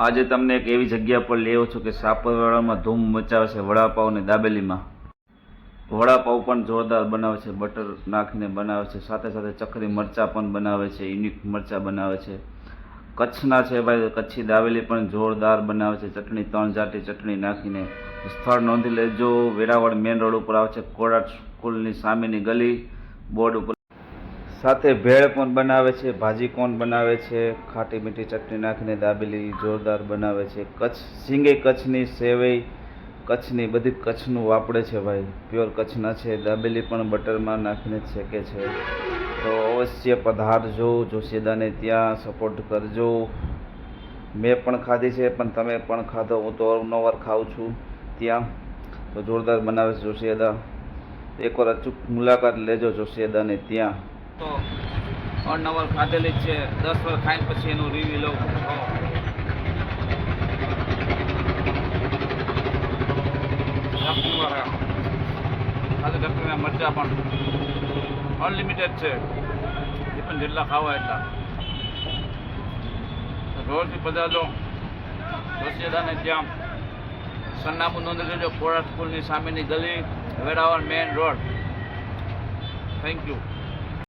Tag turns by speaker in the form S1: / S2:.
S1: આજે તમને એક એવી જગ્યા પર લેવો છો કે સાપરવાડામાં ધૂમ મચાવે છે વડાપાવ અને દાબેલીમાં. વડાપાવ પણ જોરદાર બનાવે છે, બટર નાખીને બનાવે છે, સાથે સાથે ચકરી મરચાં પણ બનાવે છે, યુનિક મરચાં બનાવે છે. કચ્છના છે ભાઈ કચ્છી દાબેલી પણ જોરદાર બનાવે છે. ચટણી ત્રણ જાટી ચટણી નાખીને સ્થળ નોંધી લેજો. વેરાવળ મેન રોડ ઉપર આવે છે કોડાટ સ્કૂલની સામેની ગલી. બોર્ડ ઉપર સાથે ભેળ પણ બનાવે છે, ભાજી કોણ બનાવે છે, ખાટી મીઠી ચટણી નાખીને દાબેલી જોરદાર બનાવે છે. કચ્છ સિંગે કચ્છની સેવઈ, કચ્છની બધી કચ્છનું વાપરે છે ભાઈ. પ્યોર કચ્છના છે, દાબેલી પણ બટરમાં નાખીને શેકે છે. તો અવશ્ય પધારજો, જોશીદાને ત્યાં સપોર્ટ કરજો. મેં પણ ખાધી છે, પણ તમે પણ ખાધો, હું તો અવનવાર ખાઉં છું ત્યાં. તો જોરદાર બનાવે છે જોશીદા એકવાર અચૂક મુલાકાત લેજો જોશીદાને ત્યાં.
S2: તો અનવર ખાધેલી છે. દસ વાર ખાઈને પછી એનું રિવ્યુ લઉં. ચટણીવાળા. સાથે મરચાં પણ અનલિમિટેડ છે. એ પણ જેટલા ખાવા એટલા. રોજથી પધારજો જોશીદાને ત્યાં. સરનામું નોંધી લેજો કોરા સ્કૂલની સામેની ગલી, Veraval main road. Thank you